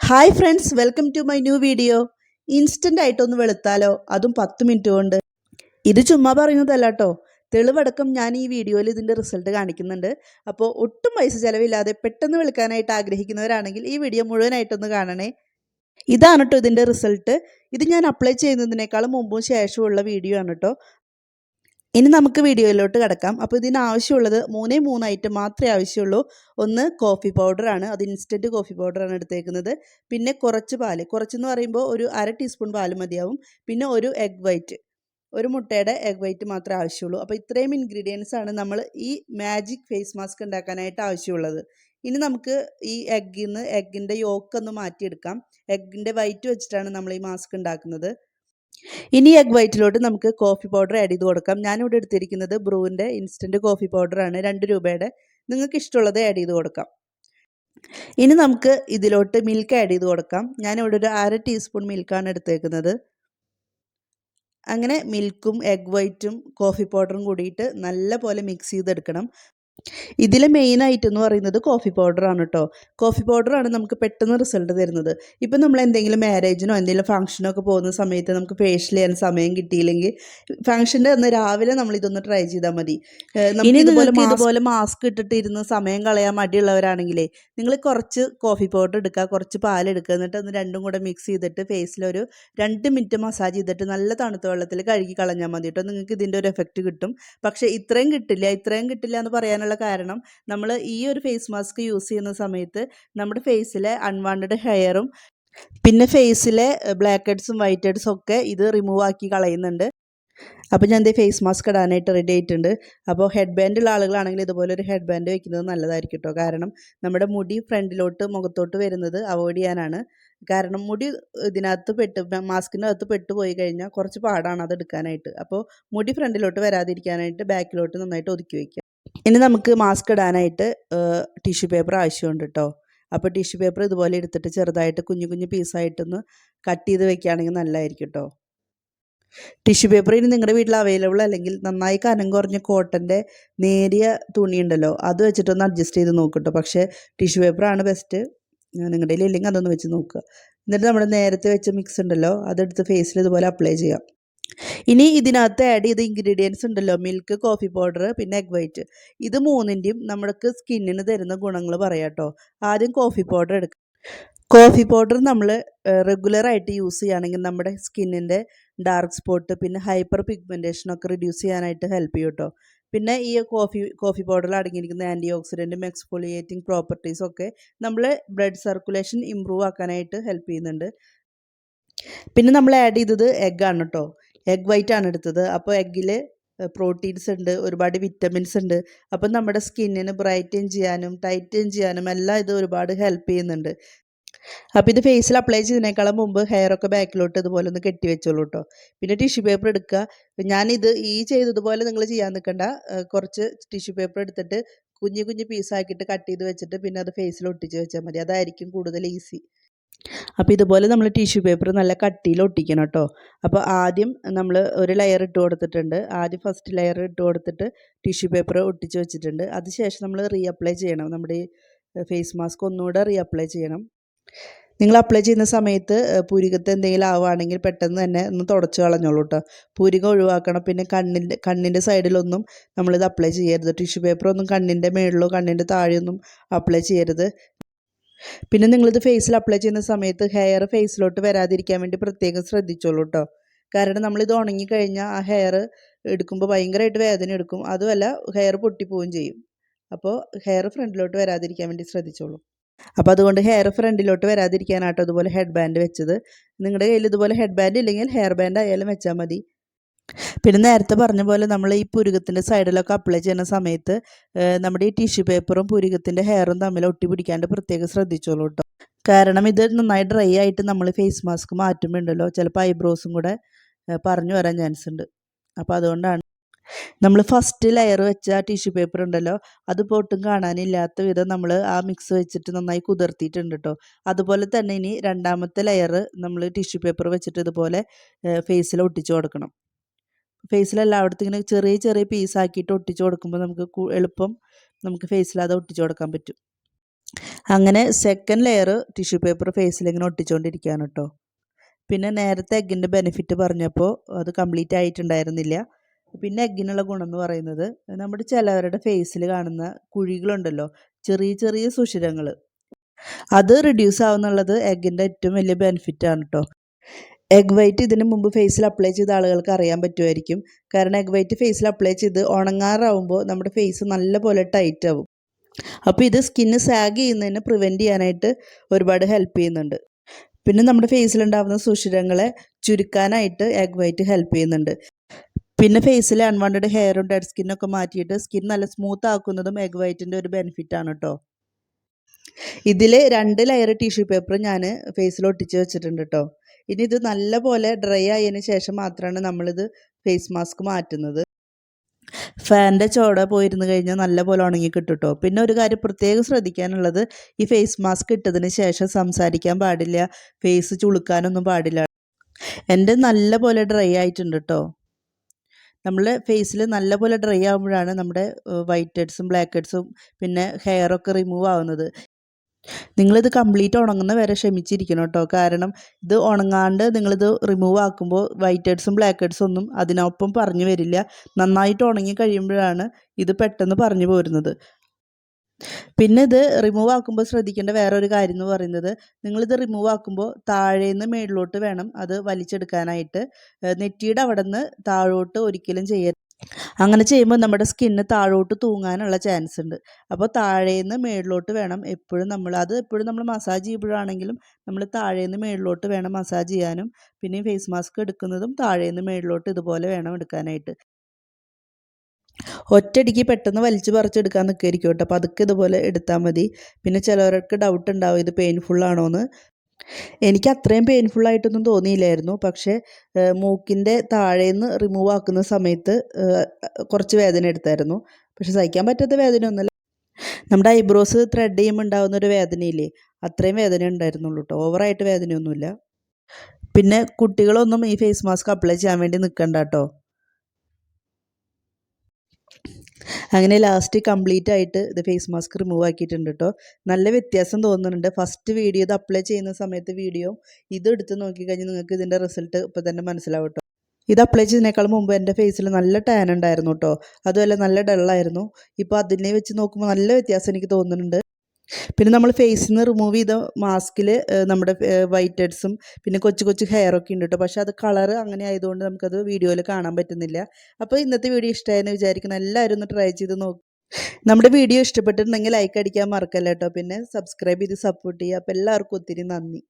Hi friends welcome to my new video instant ആയിട്ടൊന്ന് വെളുത്താലോ? അതും പത്ത് മിനിറ്റ് കൊണ്ട്. ഇത് ചുമ്മാ പറയുന്നതല്ല കേട്ടോ തെളിവടക്കം ഞാൻ ഈ വീഡിയോയിൽ ഇതിന്റെ റിസൾട്ട് കാണിക്കുന്നുണ്ട്. അപ്പോൾ ഒട്ടും പൈസ ചിലവില്ലാതെ പെട്ടെന്ന് വിളിക്കാനായിട്ട് ആഗ്രഹിക്കുന്നവരാണെങ്കിൽ ഈ വീഡിയോ മുഴുവനായിട്ടൊന്ന് കാണണേ. ഇതാണ് കേട്ടോ ഇതിന്റെ റിസൾട്ട് ഇത് ഞാൻ അപ്ലൈ ചെയ്യുന്നതിനേക്കാളും മുമ്പും ശേഷമുള്ള വീഡിയോ ആണ് കേട്ടോ ഇനി നമുക്ക് വീഡിയോയിലോട്ട് കിടക്കാം. അപ്പോൾ ഇതിന് ആവശ്യമുള്ളത് മൂന്നേ മൂന്ന് ഐറ്റം മാത്രമേ ആവശ്യമുള്ളൂ. ഒന്ന് കോഫി പൗഡറാണ് അത് ഇൻസ്റ്റന്റ് കോഫി പൗഡറാണ് എടുത്തേക്കുന്നത്. പിന്നെ കുറച്ച് പാൽ കുറച്ചെന്ന് പറയുമ്പോൾ ഒരു അര ടീസ്പൂൺ പാൽ മതിയാവും. പിന്നെ ഒരു എഗ് വൈറ്റ് ഒരു മുട്ടയുടെ എഗ് വൈറ്റ് മാത്രമേ ആവശ്യമുള്ളൂ. അപ്പോൾ ഇത്രയും ഇൻഗ്രീഡിയൻസ് ആണ് നമ്മൾ ഈ മാജിക് ഫേസ് മാസ്ക് ഉണ്ടാക്കാനായിട്ട് ആവശ്യമുള്ളത്. ഇനി നമുക്ക് ഈ എഗ്ഗിൽ നിന്ന് എഗ്ഗിന്റെ യോക്കൊന്ന് മാറ്റിയെടുക്കാം. എഗ്ഗിന്റെ വൈറ്റ് വെച്ചിട്ടാണ് നമ്മൾ ഈ മാസ്ക് ഉണ്ടാക്കുന്നത്. ഇനി എഗ് വൈറ്റിലോട്ട് നമുക്ക് കോഫി പൗഡർ ആഡ് ചെയ്ത് കൊടുക്കാം. ഞാനിവിടെ എടുത്തിരിക്കുന്നത് ബ്രൂവിന്റെ ഇൻസ്റ്റന്റ് കോഫി പൗഡറാണ് രണ്ട് രൂപയുടെ. നിങ്ങൾക്ക് ഇഷ്ടമുള്ളത് ആഡ് ചെയ്ത് കൊടുക്കാം. ഇനി നമുക്ക് ഇതിലോട്ട് മിൽക്ക് ആഡ് ചെയ്ത് കൊടുക്കാം. ഞാനിവിടെ ഒരു അര ടീസ്പൂൺ മിൽക്കാണ് എടുത്തേക്കുന്നത്. അങ്ങനെ മിൽക്കും എഗ് വൈറ്റും കോഫി പൗഡറും കൂടിയിട്ട് നല്ല പോലെ മിക്സ് ചെയ്തെടുക്കണം. ഇതിൽ മെയിൻ ആയിട്ട് എന്ന് പറയുന്നത് കോഫി പൗഡറാണ് കേട്ടോ കോഫി പൗഡറാണ് നമുക്ക് പെട്ടെന്ന് റിസൾട്ട് തരുന്നത്. ഇപ്പം നമ്മൾ എന്തെങ്കിലും മാരേജിനോ എന്തെങ്കിലും ഫംഗ്ഷനോ ഒക്കെ പോകുന്ന സമയത്ത് നമുക്ക് ഫേഷ്യൽ ചെയ്യാൻ സമയം കിട്ടിയില്ലെങ്കിൽ ഫംഗ്ഷന്റെ അന്ന് രാവിലെ നമ്മൾ ഇതൊന്ന് ട്രൈ ചെയ്താൽ മതി. ഇനി ഇതുപോലെ ഇതുപോലെ മാസ്ക് ഇട്ടിട്ട് ഇരുന്ന് സമയം കളയാൻ മടിയുള്ളവരാണെങ്കിലേ നിങ്ങൾ കുറച്ച് കോഫി പൗഡർ എടുക്കുക കുറച്ച് പാലെടുക്കുക എന്നിട്ട് ഒന്ന് രണ്ടും കൂടെ മിക്സ് ചെയ്തിട്ട് ഫേസിൽ ഒരു രണ്ട് മിനിറ്റ് മസാജ് ചെയ്തിട്ട് നല്ല തണുത്ത വെള്ളത്തിൽ കഴുകി കളഞ്ഞാൽ മതി കേട്ടോ നിങ്ങൾക്ക് ഇതിന്റെ ഒരു എഫക്റ്റ് കിട്ടും. പക്ഷേ ഇത്രയും കിട്ടില്ല ഇത്രയും കിട്ടില്ല എന്ന് പറയാനുള്ള കാരണം നമ്മൾ ഈ ഒരു ഫേസ് മാസ്ക് യൂസ് ചെയ്യുന്ന സമയത്ത് നമ്മുടെ ഫേസിലെ അൺവാണ്ടഡ് ഹെയറും പിന്നെ ഫേസിലെ ബ്ലാക്ക് ഹെഡ്സും വൈറ്റ് ഹെഡ്സും ഒക്കെ ഇത് റിമൂവ് ആക്കി കളയുന്നുണ്ട്. അപ്പോൾ ഞാൻ എന്തേ ഫേസ് മാസ്ക് ഇടാനായിട്ട് റെഡി ആയിട്ടുണ്ട്. അപ്പോൾ ഹെഡ് ബാൻഡ് ഉള്ള ആളുകളാണെങ്കിൽ ഇതുപോലെ ഒരു ഹെഡ് ബാൻഡ് വെക്കുന്നത് നല്ലതായിരിക്കും കേട്ടോ കാരണം നമ്മുടെ മുടി ഫ്രണ്ടിലോട്ട് മുഖത്തോട്ട് വരുന്നത് അവോയ്ഡ് ചെയ്യാനാണ്. കാരണം മുടി ഇതിനകത്ത് പെട്ട് മാസ്കിന്റെ അകത്ത് പെട്ടുപോയി കഴിഞ്ഞാൽ കുറച്ച് പാടാണ് അത് എടുക്കാനായിട്ട്. അപ്പോൾ മുടി ഫ്രണ്ടിലോട്ട് വരാതിരിക്കാനായിട്ട് ബാക്കിലോട്ട് നന്നായിട്ട് ഒതുക്കി വയ്ക്കുക ഇനി നമുക്ക് മാസ്ക് ഇടാനായിട്ട് ടിഷ്യൂ പേപ്പർ ആവശ്യമുണ്ട് കേട്ടോ അപ്പോൾ ടിഷ്യൂ പേപ്പർ ഇതുപോലെ എടുത്തിട്ട് ചെറുതായിട്ട് കുഞ്ഞു കുഞ്ഞു പീസായിട്ടൊന്ന് കട്ട് ചെയ്ത് വെക്കുകയാണെങ്കിൽ നല്ലതായിരിക്കും കേട്ടോ ടിഷ്യൂ പേപ്പർ ഇനി നിങ്ങളുടെ വീട്ടിൽ അവൈലബിൾ അല്ലെങ്കിൽ നന്നായി കനം കുറഞ്ഞ കോട്ടന്റെ നേരിയ തുണി ഉണ്ടല്ലോ അത് വെച്ചിട്ടൊന്ന് അഡ്ജസ്റ്റ് ചെയ്ത് നോക്കട്ടോ പക്ഷേ ടിഷ്യൂ പേപ്പറാണ് ബെസ്റ്റ് നിങ്ങളുടെ ഇല്ലെങ്കിൽ അതൊന്ന് വെച്ച് നോക്കുക എന്നിട്ട് നമ്മൾ നേരത്തെ വെച്ച മിക്സ് ഉണ്ടല്ലോ അതെടുത്ത് ഫേസിൽ ഇതുപോലെ അപ്ലൈ ചെയ്യാം. ഇനി ഇതിനകത്ത് ആഡ് ചെയ്ത ഇൻഗ്രീഡിയൻസ് ഉണ്ടല്ലോ മിൽക്ക് കോഫി പൗഡർ പിന്നെ എഗ് വൈറ്റ് ഇത് മൂന്നിന്റെയും നമ്മൾക്ക് സ്കിന്നിന് തരുന്ന ഗുണങ്ങൾ പറയാം ആദ്യം കോഫി പൗഡർ എടുക്കുക കോഫി പൗഡർ നമ്മൾ റെഗുലറായിട്ട് യൂസ് ചെയ്യുകയാണെങ്കിൽ നമ്മുടെ സ്കിന്നിന്റെ ഡാർക്ക് സ്പോട്ട് പിന്നെ ഹൈപ്പർ പിഗ്മെന്റേഷനൊക്കെ റിഡ്യൂസ് ചെയ്യാനായിട്ട് ഹെൽപ്പ് ചെയ്യും കേട്ടോ പിന്നെ ഈ കോഫി കോഫി പൗഡറിൽ അടങ്ങിയിരിക്കുന്ന ആന്റി ഓക്സിഡന്റും എക്സ്ഫോളിയേറ്റിംഗ് പ്രോപ്പർട്ടീസും ഒക്കെ നമ്മൾ ബ്ലഡ് സർക്കുലേഷൻ ഇമ്പ്രൂവ് ആക്കാനായിട്ട് ഹെൽപ്പ് ചെയ്യുന്നുണ്ട്. പിന്നെ നമ്മൾ ആഡ് ചെയ്തത് എഗ്ഗാണ് കേട്ടോ എഗ് വൈറ്റ് ആണ് എടുത്തത്. അപ്പോൾ എഗ്ഗിൽ പ്രോട്ടീൻസ് ഉണ്ട് ഒരുപാട് വിറ്റമിൻസ് ഉണ്ട്. അപ്പം നമ്മുടെ സ്കിന്നിന് ബ്രൈറ്റൻ ചെയ്യാനും ടൈറ്റൻ ചെയ്യാനും എല്ലാം ഇത് ഒരുപാട് ഹെൽപ്പ് ചെയ്യുന്നുണ്ട്. അപ്പോൾ ഇത് ഫേസിൽ അപ്ലൈ ചെയ്തതിനേക്കാളും മുമ്പ് ഹെയറൊക്കെ ബാക്കിലോട്ട് ഇതുപോലെ ഒന്ന് കെട്ടി വെച്ചോളൂ കേട്ടോ പിന്നെ ടിഷ്യൂ പേപ്പർ എടുക്കുക. ഞാനിത് ഈ ചെയ്തതുപോലെ നിങ്ങൾ ചെയ്യാൻ നിൽക്കണ്ട. കുറച്ച് ടിഷ്യൂ പേപ്പർ എടുത്തിട്ട് കുഞ്ഞു കുഞ്ഞു പീസാക്കിയിട്ട് കട്ട് ചെയ്ത് വെച്ചിട്ട് പിന്നെ അത് ഫേസിൽ ഒട്ടിച്ച് വെച്ചാൽ മതി. അതായിരിക്കും കൂടുതൽ ഈസി അപ്പോൾ ഇതുപോലെ നമ്മൾ ടിഷ്യൂ പേപ്പർ നല്ല കട്ടിയിൽ ഒട്ടിക്കണം കേട്ടോ. അപ്പോൾ ആദ്യം നമ്മൾ ഒരു ലെയർ ഇട്ട് കൊടുത്തിട്ടുണ്ട്. ആദ്യം ഫസ്റ്റ് ലെയർ ഇട്ട് കൊടുത്തിട്ട് ടിഷ്യൂ പേപ്പർ ഒട്ടിച്ച് വെച്ചിട്ടുണ്ട്. അതിനുശേഷം നമ്മൾ റീഅപ്ലൈ ചെയ്യണം. നമ്മുടെ ഫേസ് മാസ്ക് ഒന്നുകൂടെ റീഅപ്ലൈ ചെയ്യണം. നിങ്ങൾ അപ്ലൈ ചെയ്യുന്ന സമയത്ത് പൂരികത്ത് എന്തെങ്കിലും ആവുകയാണെങ്കിൽ പെട്ടെന്ന് തന്നെ ഒന്ന് തുടച്ച് കളഞ്ഞോളൂ കേട്ടോ. പൂരികം ഒഴിവാക്കണം. പിന്നെ കണ്ണിന്റെ കണ്ണിന്റെ സൈഡിലൊന്നും നമ്മളിത് അപ്ലൈ ചെയ്യരുത്. ടിഷ്യൂ പേപ്പറൊന്നും കണ്ണിന്റെ മേളിലോ കണ്ണിന്റെ താഴെയൊന്നും അപ്ലൈ ചെയ്യരുത്. പിന്നെ നിങ്ങളിത് ഫേസിൽ അപ്ലൈ ചെയ്യുന്ന സമയത്ത് ഹെയർ ഫേസിലോട്ട് വരാതിരിക്കാൻ വേണ്ടി പ്രത്യേകം ശ്രദ്ധിച്ചോളൂ കേട്ടോ കാരണം നമ്മളിത് ഉണങ്ങിക്കഴിഞ്ഞാൽ ആ ഹെയർ എടുക്കുമ്പോൾ ഭയങ്കരമായിട്ട് വേദന എടുക്കും. അതുമല്ല ഹെയർ പൊട്ടിപ്പോവുകയും ചെയ്യും. അപ്പോൾ ഹെയർ ഫ്രണ്ടിലോട്ട് വരാതിരിക്കാൻ വേണ്ടി ശ്രദ്ധിച്ചോളൂ. അപ്പോൾ അതുകൊണ്ട് ഹെയർ ഫ്രണ്ടിലോട്ട് വരാതിരിക്കാനാട്ടോ അതുപോലെ ഹെഡ് ബാൻഡ് വെച്ചത്. നിങ്ങളുടെ കയ്യിൽ ഇതുപോലെ ഹെഡ് ബാൻഡ് ഇല്ലെങ്കിൽ ഹെയർ ബാൻഡ് ആയാലും വെച്ചാൽ മതി. പിന്നെ നേരത്തെ പറഞ്ഞ പോലെ നമ്മൾ ഈ പുരുകത്തിന്റെ സൈഡിലൊക്കെ അപ്ലൈ ചെയ്യുന്ന സമയത്ത് നമ്മുടെ ഈ ടിഷ്യൂ പേപ്പറും പുരുകത്തിന്റെ ഹെയറും തമ്മിൽ ഒട്ടി പിടിക്കാണ്ട് പ്രത്യേകം ശ്രദ്ധിച്ചോളൂ കേട്ടോ കാരണം ഇത് നന്നായി ഡ്രൈ ആയിട്ട് നമ്മൾ ഫേസ് മാസ്ക് മാറ്റുമ്പോണ്ടല്ലോ ചിലപ്പോൾ ഐബ്രോസും കൂടെ പറഞ്ഞു വരാൻ ചാൻസ് ഉണ്ട്. അപ്പോൾ അതുകൊണ്ടാണ് നമ്മൾ ഫസ്റ്റ് ലെയർ വെച്ച ആ ടിഷ്യൂ പേപ്പർ ഉണ്ടല്ലോ അത് ഒട്ടും കാണാനില്ലാത്ത വിധം നമ്മൾ ആ മിക്സ് വെച്ചിട്ട് നന്നായി കുതിർത്തിയിട്ടുണ്ട് കേട്ടോ അതുപോലെ തന്നെ ഇനി രണ്ടാമത്തെ ലെയർ നമ്മൾ ടിഷ്യൂ പേപ്പർ വെച്ചിട്ട് ഇതുപോലെ ഫേസിൽ ഒട്ടിച്ചു കൊടുക്കണം. ഫേസിൽ എല്ലായിടത്തും ഇങ്ങനെ ചെറിയ ചെറിയ പീസാക്കിയിട്ട് ഒട്ടിച്ചു കൊടുക്കുമ്പോൾ നമുക്ക് എളുപ്പം നമുക്ക് ഫേസിൽ അത് ഒട്ടിച്ചു കൊടുക്കാൻ പറ്റും. അങ്ങനെ സെക്കൻഡ് ലെയർ ടിഷ്യൂ പേപ്പർ ഫേസിൽ ഇങ്ങനെ ഒട്ടിച്ചുകൊണ്ടിരിക്കുകയാണ് കേട്ടോ പിന്നെ നേരത്തെ എഗ്ഗിന്റെ ബെനിഫിറ്റ് പറഞ്ഞപ്പോൾ അത് കംപ്ലീറ്റ് ആയിട്ടുണ്ടായിരുന്നില്ല. പിന്നെ എഗ്ഗിനുള്ള ഗുണം എന്ന് പറയുന്നത് നമ്മുടെ ചിലവരുടെ ഫേസിൽ കാണുന്ന കുഴികളുണ്ടല്ലോ ചെറിയ ചെറിയ സുഷിരങ്ങൾ അത് റിഡ്യൂസ് ആവുന്നുള്ളത് എഗ്ഗിന്റെ ഏറ്റവും വലിയ ബെനിഫിറ്റാണ് കേട്ടോ എഗ് വൈറ്റ് ഇതിന് മുമ്പ് ഫേസിൽ അപ്ലൈ ചെയ്ത ആളുകൾക്ക് അറിയാൻ പറ്റുമായിരിക്കും. കാരണം എഗ് വൈറ്റ് ഫേസിൽ അപ്ലൈ ചെയ്ത് ഉണങ്ങാറാവുമ്പോൾ നമ്മുടെ ഫേസ് നല്ലപോലെ ടൈറ്റ് ആവും. അപ്പോൾ ഇത് സ്കിന്ന് സാഗ് ചെയ്യുന്നതിന് പ്രിവെന്റ് ചെയ്യാനായിട്ട് ഒരുപാട് ഹെൽപ്പ് ചെയ്യുന്നുണ്ട്. പിന്നെ നമ്മുടെ ഫേസിലുണ്ടാകുന്ന സുഷിരങ്ങളെ ചുരുക്കാനായിട്ട് എഗ് വൈറ്റ് ഹെൽപ്പ് ചെയ്യുന്നുണ്ട്. പിന്നെ ഫേസിലെ അൺവാണ്ടഡ് ഹെയറും ഡെഡ് സ്കിന്നൊക്കെ മാറ്റിയിട്ട് സ്കിൻ നല്ല സ്മൂത്ത് ആക്കുന്നതും എഗ് വൈറ്റിന്റെ ഒരു ബെനിഫിറ്റ് ആണ് കേട്ടോ ഇതിൽ രണ്ട് ലെയർ ടിഷ്യൂ പേപ്പർ ഞാൻ ഫേസിൽ ഒട്ടിച്ച് വെച്ചിട്ടുണ്ട് കേട്ടോ ഇനി ഇത് നല്ലപോലെ ഡ്രൈ ആയതിനു ശേഷം മാത്രമാണ് നമ്മളിത് ഫേസ് മാസ്ക് മാറ്റുന്നത്. ഫാനിന്റെ ചോട പോയിരുന്നു കഴിഞ്ഞാൽ നല്ലപോലെ ഉണങ്ങി കിട്ടും കേട്ടോ പിന്നെ ഒരു കാര്യം പ്രത്യേകം ശ്രദ്ധിക്കാനുള്ളത് ഈ ഫേസ് മാസ്ക് ഇട്ടതിന് ശേഷം സംസാരിക്കാൻ പാടില്ല ഫേസ് ചുളുക്കാനൊന്നും പാടില്ല. എന്റെ നല്ലപോലെ ഡ്രൈ ആയിട്ടുണ്ട് കേട്ടോ നമ്മളെ ഫേസിൽ നല്ലപോലെ ഡ്രൈ ആകുമ്പോഴാണ് നമ്മുടെ വൈറ്റ് ഹെഡ്സും ബ്ലാക്ക് ഹെഡ്സും പിന്നെ ഹെയറൊക്കെ റിമൂവ് ആവുന്നത്. നിങ്ങളിത് കംപ്ലീറ്റ് ഉണങ്ങുന്ന വരെ ക്ഷമിച്ചിരിക്കണം കേട്ടോ. കാരണം ഇത് ഉണങ്ങാണ്ട് നിങ്ങളിത് റിമൂവ് ആക്കുമ്പോൾ വൈറ്റ് ഹെഡ്സും ബ്ലാക്ക് ഹെഡ്സും ഒന്നും അതിനൊപ്പം പറഞ്ഞു വരില്ല. നന്നായിട്ട് ഉണങ്ങി കഴിയുമ്പോഴാണ് ഇത് പെട്ടെന്ന് പറഞ്ഞു പോരുന്നത്. പിന്നെ ഇത് റിമൂവ് ആക്കുമ്പോൾ ശ്രദ്ധിക്കേണ്ട വേറൊരു കാര്യം എന്ന് പറയുന്നത് നിങ്ങളിത് റിമൂവ് ആക്കുമ്പോൾ താഴേന്ന് മേളിലോട്ട് വേണം അത് വലിച്ചെടുക്കാനായിട്ട്. നെറ്റിയുടെ അവിടെ നിന്ന് താഴോട്ട് ഒരിക്കലും ചെയ്യരുത്. അങ്ങനെ ചെയ്യുമ്പോൾ നമ്മുടെ സ്കിന്ന് താഴോട്ട് തൂങ്ങാനുള്ള ചാൻസ് ഉണ്ട്. അപ്പോൾ താഴേന്ന് മേളിലോട്ട് വേണം എപ്പോഴും നമ്മൾ അത് എപ്പോഴും നമ്മൾ മസാജ് ചെയ്യുമ്പോഴാണെങ്കിലും നമ്മൾ താഴേന്ന് മേളിലോട്ട് വേണം മസാജ് ചെയ്യാനും പിന്നെ ഫേസ് മാസ്ക് എടുക്കുന്നതും താഴേന്ന് മേളിലോട്ട് ഇതുപോലെ വേണം എടുക്കാനായിട്ട്. ഒറ്റയടിക്ക് പെട്ടെന്ന് വലിച്ചു പറിച്ചെടുക്കാൻ നിൽക്കായിരിക്കും കേട്ടോ. അപ്പോൾ അതൊക്കെ ഇതുപോലെ എടുത്താൽ മതി. പിന്നെ ചിലവർക്ക് ഡൗട്ട് ഉണ്ടാവും ഇത് പെയിൻഫുൾ ആണോ എന്ന് എനിക്ക് അത്രയും പെയിൻഫുൾ ആയിട്ടൊന്നും തോന്നിയില്ലായിരുന്നു. പക്ഷേ മൂക്കിന്റെ താഴേന്ന് റിമൂവ് ആക്കുന്ന സമയത്ത് കുറച്ച് വേദന എടുത്തായിരുന്നു. പക്ഷെ സഹിക്കാൻ പറ്റാത്ത വേദന ഒന്നുമല്ല നമ്മുടെ ഐബ്രോസ് ത്രെഡ് ചെയ്യുമ്പോൾ ഉണ്ടാകുന്ന ഒരു വേദനയില്ലേ? അത്രയും വേദന ഉണ്ടായിരുന്നുള്ളൂ കേട്ടോ ഓവറായിട്ട് വേദനയൊന്നുമില്ല. പിന്നെ കുട്ടികളൊന്നും ഈ ഫേസ് മാസ്ക് അപ്ലൈ ചെയ്യാൻ വേണ്ടി നിൽക്കണ്ട കേട്ടോ അങ്ങനെ ലാസ്റ്റ് കംപ്ലീറ്റ് ആയിട്ട് ഇത് ഫേസ് മാസ്ക് റിമൂവ് ആക്കിയിട്ടുണ്ട് കേട്ടോ നല്ല വ്യത്യാസം തോന്നുന്നുണ്ട്. ഫസ്റ്റ് വീഡിയോ ഇത് അപ്ലൈ ചെയ്യുന്ന സമയത്ത് വീഡിയോ ഇത് എടുത്ത് നോക്കിക്കഴിഞ്ഞാൽ നിങ്ങൾക്ക് ഇതിന്റെ റിസൾട്ട് ഇപ്പോൾ തന്നെ മനസ്സിലാവും കേട്ടോ ഇത് അപ്ലൈ ചെയ്തതിനേക്കാൾ മുമ്പ് എന്റെ ഫേസിൽ നല്ല ടാൻ ഉണ്ടായിരുന്നു കേട്ടോ അതുമല്ല നല്ല ഡള്ളായിരുന്നു ഇപ്പോൾ അതിനെ വെച്ച് നോക്കുമ്പോൾ നല്ല വ്യത്യാസം എനിക്ക് തോന്നുന്നുണ്ട്. പിന്നെ നമ്മൾ ഫേസിൽ നിന്ന് റിമൂവ് ചെയ്ത മാസ്കിൽ നമ്മുടെ വൈറ്റ് ഹെഡ്സും പിന്നെ കൊച്ചു കൊച്ചു ഹെയറൊക്കെ ഉണ്ട് കേട്ടോ പക്ഷേ അത് കളർ അങ്ങനെ ആയതുകൊണ്ട് നമുക്കത് വീഡിയോയിൽ കാണാൻ പറ്റുന്നില്ല. അപ്പോൾ ഇന്നത്തെ വീഡിയോ ഇഷ്ടമായെന്ന് വിചാരിക്കുന്നു. എല്ലാവരും ഒന്ന് ട്രൈ ചെയ്ത് നോക്കും. നമ്മുടെ വീഡിയോ ഇഷ്ടപ്പെട്ടിട്ടുണ്ടെങ്കിൽ ലൈക്ക് അടിക്കാൻ മറക്കല്ല കേട്ടോ പിന്നെ സബ്സ്ക്രൈബ് ചെയ്ത് സപ്പോർട്ട് ചെയ്യുക. അപ്പോൾ എല്ലാവർക്കും ഒത്തിരി നന്ദി.